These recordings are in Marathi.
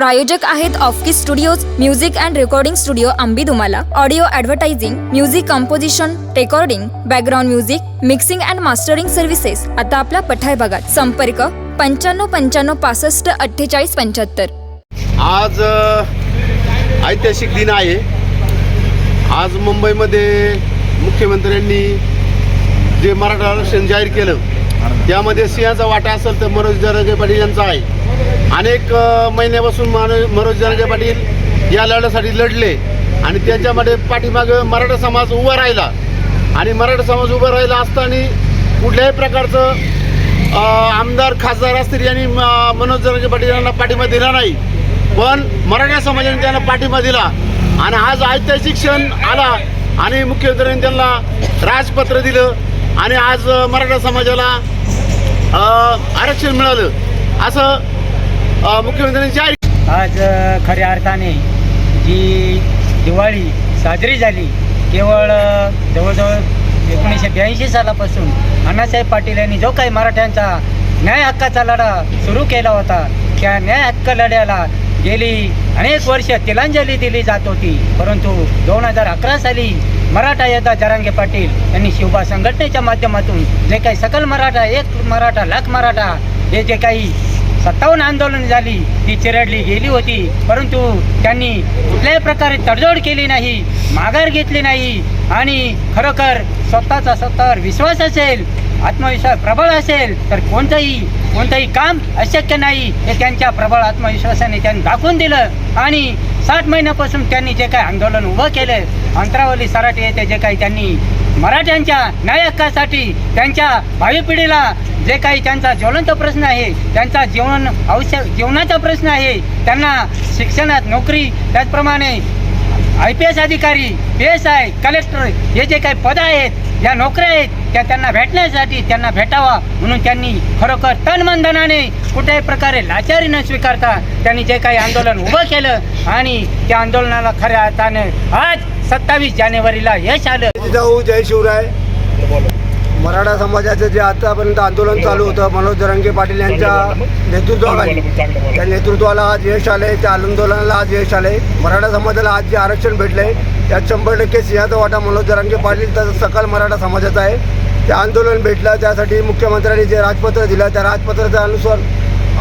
प्रायोजक आहेत ऑफकी studios music and recording studio Ambi Dumala. Audio advertising music composition recording background music mixing and mastering services आता आपल्या पठाय भागात संपर्क पंच्याण्णव पंच्याण्णव पासष्ट अठ्ठेचाळीस पंच्याहत्तर. आज अ, ऐतिहासिक दिन आहे. आज मुंबईमध्ये मुख्यमंत्र्यांनी जे मराठा आरक्षण जाहीर केलं त्यामध्ये सिंहाचा वाटा असेल तर मनोज जरगे पाटील यांचा आहे. अनेक महिन्यापासून मानो मनोज जरगे पाटील या लढ्यासाठी लढले आणि त्यांच्यामध्ये पाठीमागं मराठा समाज उभा राहिला. आणि मराठा समाज उभा राहिला असताना कुठल्याही प्रकारचं आमदार खासदार असतील यांनी म- मनोज जरगे पाटील यांना पाठिंबा दिला नाही. पण मराठा समाजाने त्यांना पाठिंबा दिला. आणि आज ऐतिहासिक क्षण आला आणि मुख्यमंत्र्यांनी त्यांना राजपत्र दिलं. आणि आज मराठा समाजाला आरक्षण मिळालं. असं मुख्यमंत्र्यांनी जाहीर आज खऱ्या अर्थाने जी दिवाळी साजरी झाली केवळ जवळजवळ एकोणीसशे ब्याऐंशी सालापासून अण्णासाहेब पाटील यांनी जो काही मराठ्यांचा न्याय हक्काचा लढा सुरू केला होता त्या न्याय हक्क लढ्याला गेली अनेक वर्ष तिलांजली दिली जात होती. परंतु दोन हजार अकरा साली मराठा योद्धा जरांगे पाटील यांनी शिवबा संघटनेच्या माध्यमातून जे काही सकल मराठा एक मराठा लाख मराठा हे जे काही सत्तावन्न आंदोलन झाली ती चिरडली गेली होती. परंतु त्यांनी कुठल्याही प्रकारे तडजोड केली नाही माघार घेतली नाही. आणि खरोखर स्वतःचा स्वतःवर विश्वास असेल आत्मविश्वास प्रबळ असेल तर कोणतंही कोणतंही काम अशक्य नाही. हे त्यांच्या प्रबळ आत्मविश्वासाने त्यांनी दाखवून दिलं. आणि साठ महिन्यापासून त्यांनी जे काही आंदोलन उभं केलं अंतरावली सराटे येथे जे काही त्यांनी मराठ्यांच्या न्याय हक्कासाठी त्यांच्या भावी पिढीला जे काही त्यांचा ज्वलंत प्रश्न आहे त्यांचा जीवन आवश्यक जीवनाचा प्रश्न आहे त्यांना शिक्षणात नोकरी त्याचप्रमाणे आय पी एस अधिकारी पी एस आय कलेक्टर हे जे काही पदं आहेत या नोकऱ्या आहेत त्या त्यांना भेटण्यासाठी त्यांना भेटावा म्हणून त्यांनी खरोखर तनमनधनाने कुठल्याही प्रकारे लाचारी न स्वीकारता त्यांनी जे काही आंदोलन उभं केलं आणि त्या आंदोलनाला खऱ्या अर्थाने आज सत्तावीस जानेवारीला यश आलं. जाऊ जय शिवराय. मराठा समाजाचं जे आतापर्यंत आंदोलन चालू होतं मनोज जरांगे पाटील यांच्या नेतृत्वाखाली त्या नेतृत्वाला आज यश आले त्या आंदोलनाला आज यश आले मराठा समाजाला आज जे आरक्षण भेटले त्यात शंभर टक्के सिंहाचा वाटा मनोज जरांगे पाटील तसंच सकल मराठा समाजाचा आहे. ते आंदोलन भेटलं त्यासाठी मुख्यमंत्र्यांनी जे राजपत्र दिलं त्या राजपत्राचं अनुसार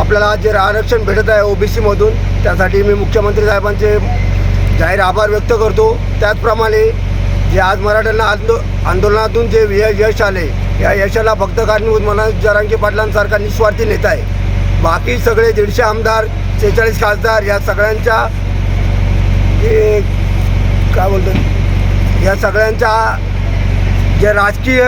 आपल्याला आज जे आरक्षण भेटत आहे ओबीसीमधून त्यासाठी मी मुख्यमंत्री साहेबांचे जाहीर आभार व्यक्त करतो. त्याचप्रमाणे जे आज मराठ्यांना आंदो आंदोलनातून जे यश आले या यशाला फक्त कारणीभूत मनोज जरांगे पाटलांसारखा निस्वार्थी नेता आहे. बाकी सगळे दीडशे आमदार सेहेचाळीस खासदार या सगळ्यांच्या काय बोलतात या सगळ्यांच्या जे राजकीय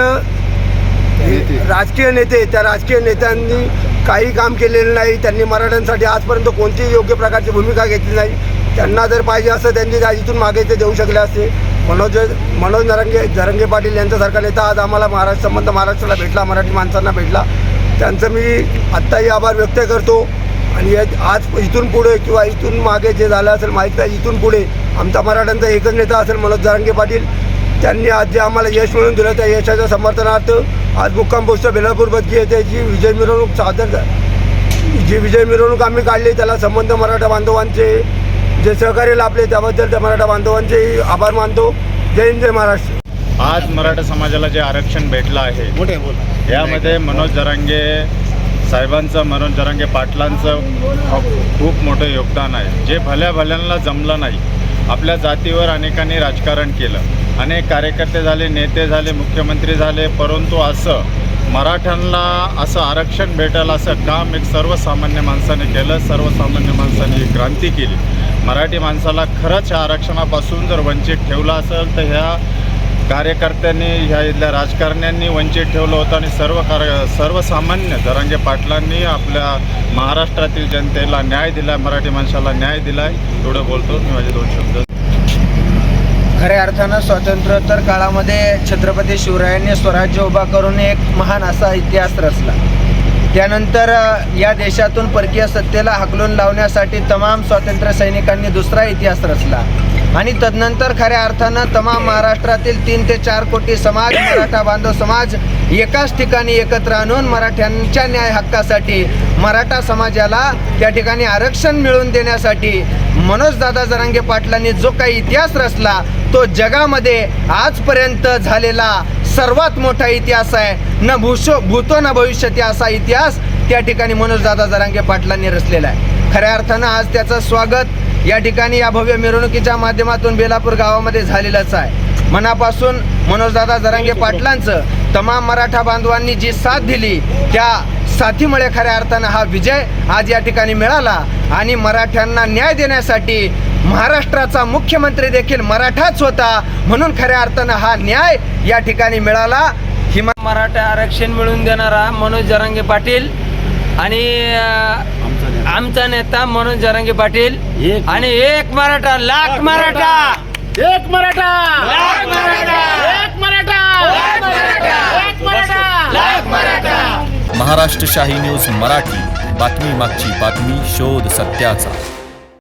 राजकीय नेते त्या राजकीय नेत्यांनी काही काम केलेलं नाही. त्यांनी मराठ्यांसाठी आजपर्यंत कोणतीही योग्य प्रकारची भूमिका घेतली नाही. त्यांना जर पाहिजे असं त्यांनी इथून मागे ते देऊ शकले असते. मनोज मनोज नरंगे जरंगे पाटील यांच्यासारखा नेता आज आम्हाला महाराष्ट्र संबंध महाराष्ट्राला भेटला मराठी माणसांना भेटला. त्यांचं मी आत्ताही आभार व्यक्त करतो. आणि आज इथून पुढे किंवा इथून मागे जे झालं असेल माहीत नाही इथून पुढे आमचा मराठ्यांचा एकच नेता असेल मनोज जरांगे पाटील. त्यांनी आज जे आम्हाला यश मिळवून दिलं त्या यशाच्या समर्थनार्थ आज मुक्काम पोस्ट बेलापूर बदकी येथे जी विजय मिरवणूक सादर जी विजय मिरवणूक आम्ही काढली त्याला संबंध मराठा बांधवांचे जे सहकार्य लाभले त्याबद्दल त्या मराठा बांधवांचे आभार मानतो. जय हिंद जय महाराष्ट्र. आज मराठा समाजाला जे आरक्षण भेटलं आहे यामध्ये मनोज जरांगे साहेबांचं मनोज जरांगे पाटलांचं खूप- खूप मोठं योगदान आहे. जे भल्या भल्यांना जमलं नाही आपल्या जातीवर अनेकांनी राजकारण केलं. अनेक कार्यकर्ते झाले नेते झाले मुख्यमंत्री झाले परंतु असं मराठ्यांना असं आरक्षण भेटेल असं काम एक सर्वसामान्य माणसाने केलं. सर्वसामान्य माणसाने ही क्रांती केली. मराठी माणसाला खरंच ह्या आरक्षणापासून जर वंचित ठेवलं असेल तर ह्या कार्यकर्त्यांनी ह्या इथल्या राजकारण्यांनी वंचित ठेवलं होतं आणि सर्व कार सर्वसामान्य जरांगे पाटलांनी आपल्या महाराष्ट्रातील जनतेला न्याय दिला मराठी माणसाला न्याय दिला आहे एवढं बोलतो मी माझे दोन शब्द. खऱ्या अर्थानं स्वातंत्र्योत्तर काळामध्ये छत्रपती शिवरायांनी स्वराज्य उभा करून एक महान असा इतिहास रचला. त्यानंतर या देशातून परकीय सत्तेला हकलून लावण्यासाठी तमाम स्वातंत्र्य सैनिकांनी दुसरा इतिहास रचला. आणि तदनंतर खऱ्या अर्थानं तमाम महाराष्ट्रातील तीन ते चार कोटी समाज मराठा बांधव समाज एकाच ठिकाणी एकत्र आणून मराठ्यांच्या न्याय हक्कासाठी मराठा समाजाला त्या ठिकाणी आरक्षण मिळवून देण्यासाठी मनोजदादा जरांगे पाटलांनी जो काही इतिहास रचला तो जगामध्ये आजपर्यंत झालेला सर्वात मोठा इतिहास आहे. न भूषो भूतो न भविष्यती असा इतिहास त्या ठिकाणी मनोजदादा जरांगे पाटलांनी रचलेला आहे. खऱ्या अर्थानं आज त्याचं स्वागत या ठिकाणी या भव्य मिरवणुकीच्या माध्यमातून बेलापूर गावामध्ये झालेलंच आहे. मनापासून मनोजदादा जरांगे पाटलांचं तमाम मराठा बांधवांनी जी साथ दिली त्या साथीमुळे खऱ्या अर्थानं हा विजय आज या ठिकाणी मिळाला आणि मराठ्यांना न्याय देण्यासाठी महाराष्ट्राचा मुख्यमंत्री देखील मराठाच होता म्हणून खऱ्या अर्थानं हा न्याय या ठिकाणी मिळाला. हिमा मराठा आरक्षण मिळवून देणारा मनोज जरांगे पाटील आणि आमचा नेता मनोज जरांगे पाटील आणि एक मराठा लाख मराठा. एक मराठा. लाख मराठा. एक मराठा. लाख मराठा. एक मराठा. लाख मराठा. महाराष्ट्र शाही न्यूज मराठी. बातमी मागची बातमी शोध सत्याचा.